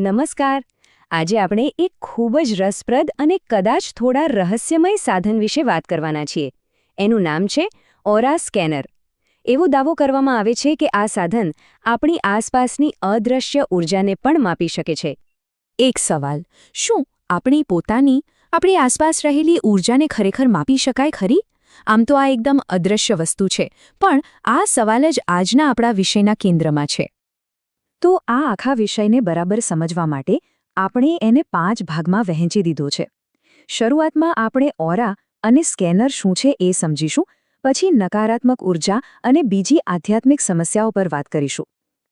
નમસ્કાર. આજે આપણે એક ખૂબ જ રસપ્રદ અને કદાચ થોડા રહસ્યમય સાધન વિશે વાત કરવાના છીએ. એનું નામ છે ઓરા સ્કેનર. એવો દાવો કરવામાં આવે છે કે આ સાધન આપણી આસપાસની અદૃશ્ય ઊર્જાને પણ માપી શકે છે. એક સવાલ, શું આપણી પોતાની, આપણી આસપાસ રહેલી ઊર્જાને ખરેખર માપી શકાય ખરી? આમ તો આ એકદમ અદૃશ્ય વસ્તુ છે, પણ આ સવાલ જ આજના આપણા વિષયના કેન્દ્રમાં છે. તો આ આખા વિષયને બરાબર સમજવા માટે આપણે એને પાંચ ભાગમાં વહેંચી દીધો છે. શરૂઆતમાં આપણે ઓરા અને સ્કેનર શું છે એ સમજીશું, પછી નકારાત્મક ઊર્જા અને બીજી આધ્યાત્મિક સમસ્યાઓ પર વાત કરીશું.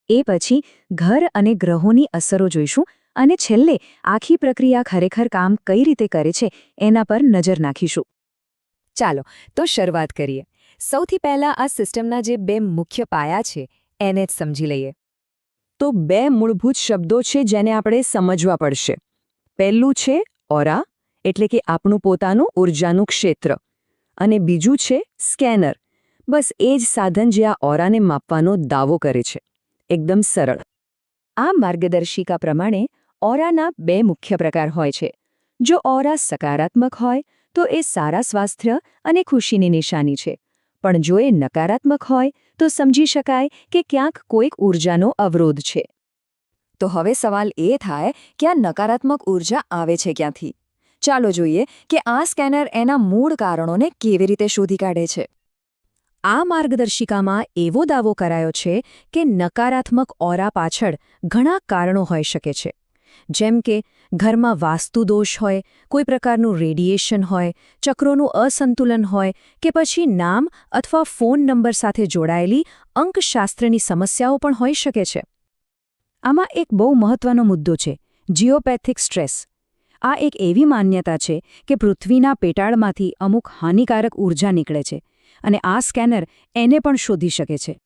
એ પછી ઘર અને ગ્રહોની અસરો જોઈશું અને છેલ્લે આખી પ્રક્રિયા ખરેખર કામ કઈ રીતે કરે છે એના પર નજર નાખીશું. ચાલો, તો શરૂઆત કરીએ. સૌથી પહેલા આ સિસ્ટમના જે બે મુખ્ય પાયા છે, એને જ સમજી લઈએ. તો બે મૂળભૂત શબ્દો છે જેને આપણે સમજવા પડશે. પહેલું છે ઓરા એટલે કે આપણું પોતાનું ઊર્જાનું ક્ષેત્ર. અને બીજું છે સ્કેનર. બસ એ જ સાધન જે આ ઓરાને માપવાનો દાવો કરે છે. એકદમ સરળ. આ માર્ગદર્શિકા પ્રમાણે ઓરાના બે મુખ્ય પ્રકાર હોય છે. જો ઓરા સકારાત્મક હોય, તો એ સારા સ્વાસ્થ્ય અને ખુશીની નિશાની છે. પણ જો એ નકારાત્મક હોય, તો સમજી શકાય કે ક્યાંક કોઈક ઊર્જાનો અવરોધ છે. તો હવે સવાલ એ થાય કે આ નકારાત્મક ઊર્જા આવે છે ક્યાંથી? ચાલો જોઈએ કે આ સ્કેનર એના મૂળ કારણોને કેવી રીતે શોધી કાઢે છે. આ માર્ગદર્શિકામાં એવો દાવો કરાયો છે કે નકારાત્મક ઓરા પાછળ ઘણા કારણો હોઈ શકે છે. જેમ કે, ઘરમાં વાસ્તુદોષ હોય, કોઈ પ્રકારનું રેડિયેશન હોય, ચક્રોનું અસંતુલન હોય કે પછી નામ અથવા ફોન નંબર સાથે જોડાયેલી અંકશાસ્ત્રની સમસ્યાઓ પણ હોઈ શકે છે. આમાં એક બહુ મહત્વનો મુદ્દો છે, જીઓપેથિક સ્ટ્રેસ. આ એક એવી માન્યતા છે કે પૃથ્વીના પેટાળમાંથી અમુક હાનિકારક ઊર્જા નીકળે છે અને આ સ્કેનર એને પણ શોધી શકે છે.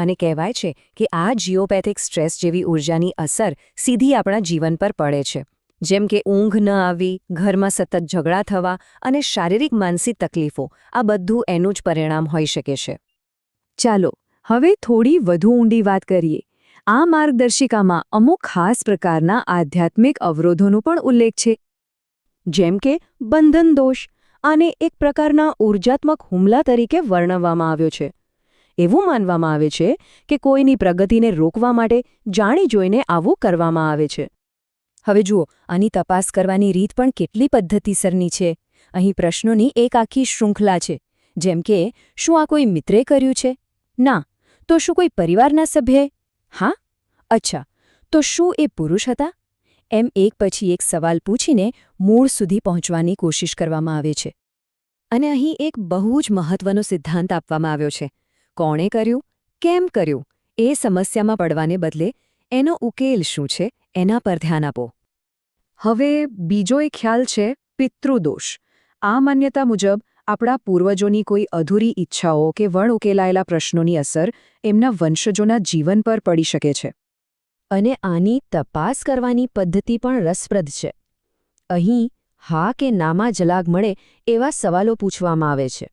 અને કહેવાય છે કે આ જીઓપેથિક સ્ટ્રેસ જેવી ઊર્જાની અસર સીધી આપણા જીવન પર પડે છે. જેમ કે ઊંઘ ન આવી, ઘરમાં સતત ઝઘડા થવા અને શારીરિક માનસિક તકલીફો, આ બધું એનું જ પરિણામ હોઈ શકે છે. ચાલો, હવે થોડી વધુ ઊંડી વાત કરીએ. આ માર્ગદર્શિકામાં અમુક ખાસ પ્રકારના આધ્યાત્મિક અવરોધોનો પણ ઉલ્લેખ છે. જેમ કે બંધન દોષ, આને એક પ્રકારના ઊર્જાત્મક હુમલા તરીકે વર્ણવવામાં આવ્યો છે. એવું માનવામાં આવે છે કે કોઈની પ્રગતિને રોકવા માટે જાણી જોઈને આવું કરવામાં આવે છે. હવે જુઓ, આની તપાસ કરવાની રીત પણ કેટલી પદ્ધતિસરની છે. અહીં પ્રશ્નોની એક આખી શૃંખલા છે, જેમ કે, શું આ કોઈ મિત્રે કર્યું છે? ના. તો શું કોઈ પરિવારના સભ્યે? હા? અચ્છા. તો શું એ પુરુષ હતા? એમ એક પછી એક સવાલ પૂછીને મૂળ સુધી પહોંચવાની કોશિશ કરવામાં આવે છે. અને અહીં એક બહુ જ મહત્વનો સિદ્ધાંત આપવામાં આવ્યો છે. કોણે કર્યું, કેમ કર્યું, એ સમસ્યામાં પડવાને બદલે એનો ઉકેલ શું છે, એના પર ધ્યાન આપો. હવે બીજો એક ખ્યાલ છે, પિતૃદોષ. આ માન્યતા મુજબ, આપણા પૂર્વજોની કોઈ અધૂરી ઈચ્છાઓ કે વણ ઉકેલાયેલા પ્રશ્નોની અસર એમના વંશજોના જીવન પર પડી શકે છે. અને આની તપાસ કરવાની પદ્ધતિ પણ રસપ્રદ છે. અહીં, હા કે નામાં જલાગ મળે એવા સવાલો પૂછવામાં આવે છે.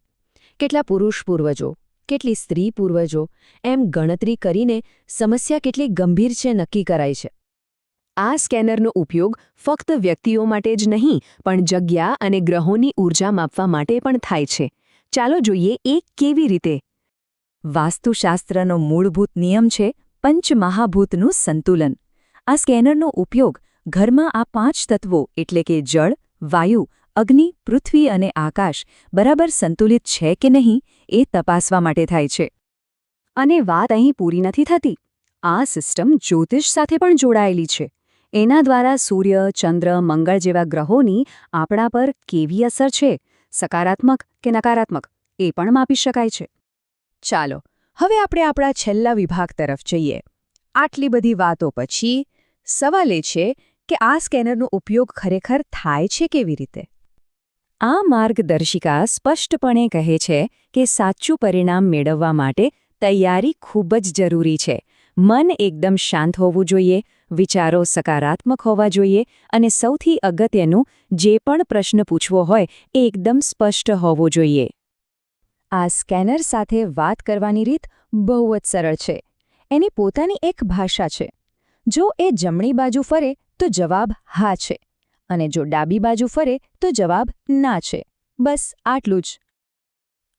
કેટલા પુરુષ પૂર્વજો કેટલી સ્ત્રી પૂર્વજો, એમ ગણતરી કરીને સમસ્યા કેટલી ગંભીર છે નક્કી કરાય છે. આ સ્કેનરનો ઉપયોગ ફક્ત વ્યક્તિઓ માટે જ નહીં, પણ જગ્યા અને ગ્રહોની ઊર્જા માપવા માટે પણ થાય છે. ચાલો જોઈએ એ કેવી રીતે. વાસ્તુશાસ્ત્રનો મૂળભૂત નિયમ છે પંચમહાભૂતનું સંતુલન. આ સ્કેનરનો ઉપયોગ ઘરમાં આ પાંચ તત્વો, એટલે કે જળ, વાયુ અગ્નિ, પૃથ્વી અને આકાશ બરાબર સંતુલિત છે કે નહીં એ તપાસવા માટે થાય છે. અને વાત અહીં પૂરી નથી થતી. આ સિસ્ટમ જ્યોતિષ સાથે પણ જોડાયેલી છે. એના દ્વારા સૂર્ય, ચંદ્ર, મંગળ જેવા ગ્રહોની આપણા પર કેવી અસર છે? સકારાત્મક કે નકારાત્મક? એ પણ માપી શકાય છે. ચાલો, હવે આપણે આપણા છેલ્લા વિભાગ તરફ જઈએ. આટલી બધી વાતો પછી સવાલ એ છે કે આ સ્કેનરનો ઉપયોગ ખરેખર થાય છે કેવી રીતે? આ માર્ગદર્શિકા સ્પષ્ટપણે કહે છે કે સાચું પરિણામ મેળવવા માટે તૈયારી ખૂબ જ જરૂરી છે. મન એકદમ શાંત હોવું જોઈએ, વિચારો સકારાત્મક હોવા જોઈએ અને સૌથી અગત્યનું, જે પણ પ્રશ્ન પૂછવો હોય, એ એકદમ સ્પષ્ટ હોવો જોઈએ. આ સ્કેનર સાથે વાત કરવાની રીત બહુ જ સરળ છે. એની પોતાની એક ભાષા છે. જો એ જમણી બાજુ ફરે, તો જવાબ હા છે. અને જો ડાબી બાજુ ફરે, તો જવાબ ના છે. બસ આટલું જ.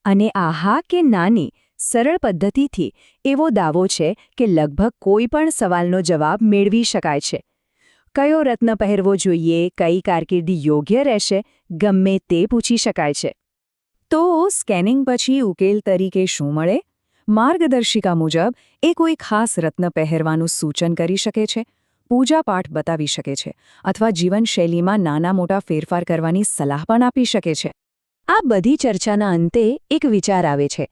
અને આ હા કે નાની, સરળ પદ્ધતિથી એવો દાવો છે કે લગભગ કોઈ પણ સવાલનો જવાબ મેળવી શકાય છે. કયો રત્ન પહેરવો જોઈએ, કઈ કારકિર્દી યોગ્ય રહેશે, ગમે તે પૂછી શકાય છે. તો સ્કેનિંગ પછી ઉકેલ તરીકે શું મળે? માર્ગદર્શિકા મુજબ, એ કોઈ ખાસ રત્ન પહેરવાનું સૂચન કરી શકે છે? પૂજાપાઠ બતાવી શકે છે અથવા જીવનશૈલીમાં નાના મોટા ફેરફાર કરવાની સલાહ પણ આપી શકે છે. આ બધી ચર્ચાના અંતે એક વિચાર આવે છે.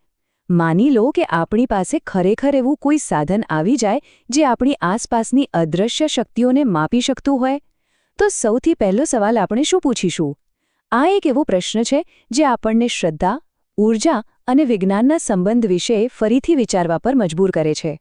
માની લો કે આપણી પાસે ખરેખર એવું કોઈ સાધન આવી જાય જે આપણી આસપાસની અદૃશ્ય શક્તિઓને માપી શકતું હોય? તો સૌથી પહેલો સવાલ આપણે શું પૂછીશું? આ એક એવો પ્રશ્ન છે જે આપણને શ્રદ્ધા ઊર્જા અને વિજ્ઞાનના સંબંધ વિશે ફરીથી વિચારવા પર મજબૂર કરે છે.